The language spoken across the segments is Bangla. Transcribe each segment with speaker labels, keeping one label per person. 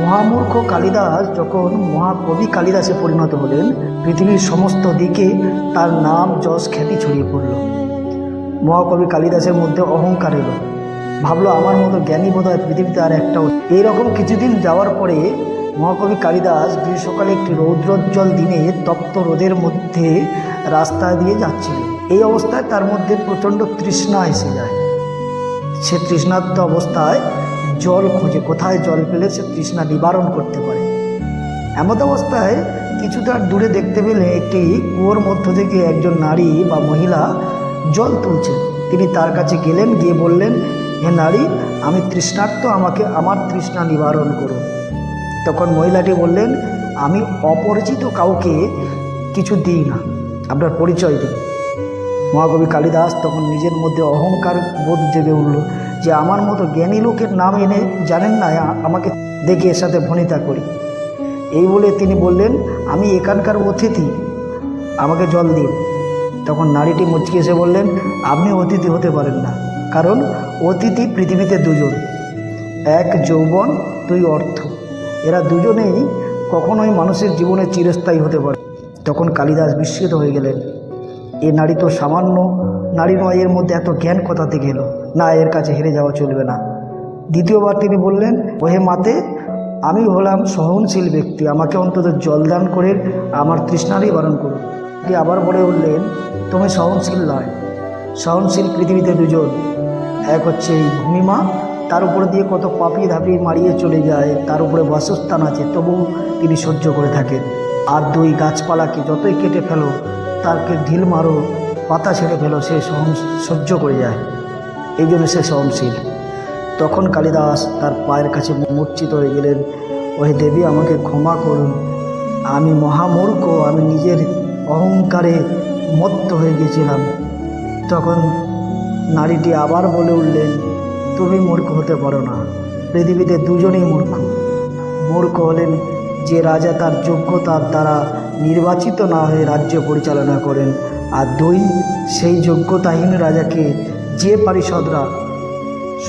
Speaker 1: মহামূর্খ কালিদাস যখন মহাকবি কালিদাসে পরিণত হলেন, পৃথিবীর সমস্ত দিকে তার নাম যশ খ্যাতি ছড়িয়ে পড়ল। মহাকবি কালিদাসের মধ্যে অহংকার এলো। ভাবলো, আমার মতো জ্ঞানী বোধ হয় পৃথিবীতে আর একটাও এইরকম কিছুদিন যাওয়ার পরে মহাকবি কালিদাস গ্রীষ্মকালে একটি রৌদ্রোজ্জ্বল দিনে তপ্ত রোদের মধ্যে রাস্তা দিয়ে যাচ্ছিল। এই অবস্থায় তার মধ্যে প্রচণ্ড তৃষ্ণা এসে যায়। সে তৃষ্ণার্ত অবস্থায় জল খোঁজে কোথায় জল পেলে সে তৃষ্ণা নিবারণ করতে পারে। এমত অবস্থায় কিছুটা দূরে দেখতে পেলে একটি কুয়োর মধ্য থেকে একজন নারী বা মহিলা জল তুলছেন। তিনি তার কাছে গেলেন, গিয়ে বললেন, হে নারী, আমি তৃষ্ণার্ত, আমাকে আমার তৃষ্ণা নিবারণ করুন। তখন মহিলাটি বললেন, আমি অপরিচিত কাউকে কিছু দিই না, আপনার পরিচয় দিন। মহাকবি কালিদাস তখন নিজের মধ্যে অহংকার বোধ জেগে উঠল। যে আমার মতো জ্ঞানী লোকের নাম এনে জানেন না আমাকে দেখে এর সাথে ভনিতা করি। এই বলে তিনি বললেন, আমি এখানকার অতিথি, আমাকে জল দিন। তখন নারীটি মুচকে এসে বললেন, আপনি অতিথি হতে পারেন না, কারণ অতিথি পৃথিবীতে দুজন, এক যৌবন, দুই অর্থ। এরা দুজনেই কখনোই মানুষের জীবনে চিরস্থায়ী হতে পারে তখন কালিদাস বিস্মিত হয়ে গেলেন। এ নারী তো সামান্য নারী নয় এর মধ্যে এত জ্ঞান কোথা থেকে এলো? না, এর কাছে হেরে যাওয়া চলবে না। দ্বিতীয়বার তিনি বললেন, ওহে মাতে, আমি হলাম সহনশীল ব্যক্তি, আমাকে অন্তত জলদান করে আমার তৃষ্ণা বারণ করুন। তিনি আবার বলে উঠলেন, তুমি সহনশীল নয়, সহনশীল পৃথিবীতে দুজন। এক হচ্ছে এই ভূমিমা, তার উপরে দিয়ে কত পাপি ধাপি মারিয়ে চলে যায়, তার উপরে বাসস্থান আছে তবু তিনি সহ্য করে থাকেন। আর দুই গাছপালাকে যতই কেটে ফেলো, তারকে ঢিল মারো পাতা ছেড়ে ফেলো সে সহন সহ্য করে যায়। এই জন্য সে সহনশীল। তখন কালিদাস তার পায়ের কাছে মূর্ছিত হয়ে গেলেন, ওহে দেবী, আমাকে ক্ষমা করুন। আমি মহামূর্খ, আমি নিজের অহংকারে মত্ত হয়ে গেছিলাম। তখন নারীটি আবার বলে উঠলেন, তুমি মূর্খ হতে পারো না। পৃথিবীতে দুজনেই মূর্খ। মূর্খ হলেন যে রাজা তার যোগ্যতার দ্বারা নির্বাচিত না হয়ে রাজ্য পরিচালনা করেন। আর দুই, সেই যোগ্যতাহীন রাজাকে যে পারিষদরা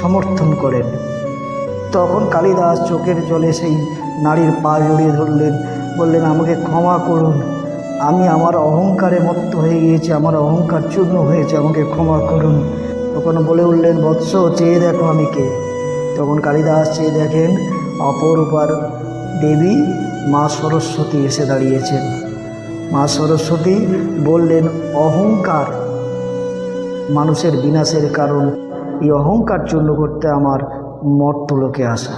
Speaker 1: সমর্থন করেন। তখন কালিদাস চোখের জলে সেই নারীর পা জড়িয়ে ধরলেন, বললেন, আমাকে ক্ষমা করুন। আমি আমার অহংকারে মত্ত হয়ে গিয়েছি, আমার অহংকার চূর্ণ হয়েছে, আমাকে ক্ষমা করুন। তখন বলে উঠলেন, বৎস, চেয়ে দেখো আমি কে? তখন কালিদাস চেয়ে দেখেন, অপরূপার দেবী মা সরস্বতী এসে দাঁড়িয়েছেন। মা সরস্বতী বললেন অহংকার মানুষের বিনাশের কারণ এই অহংকার চূর্ণ করতে আমার মর্তলোকে আসা।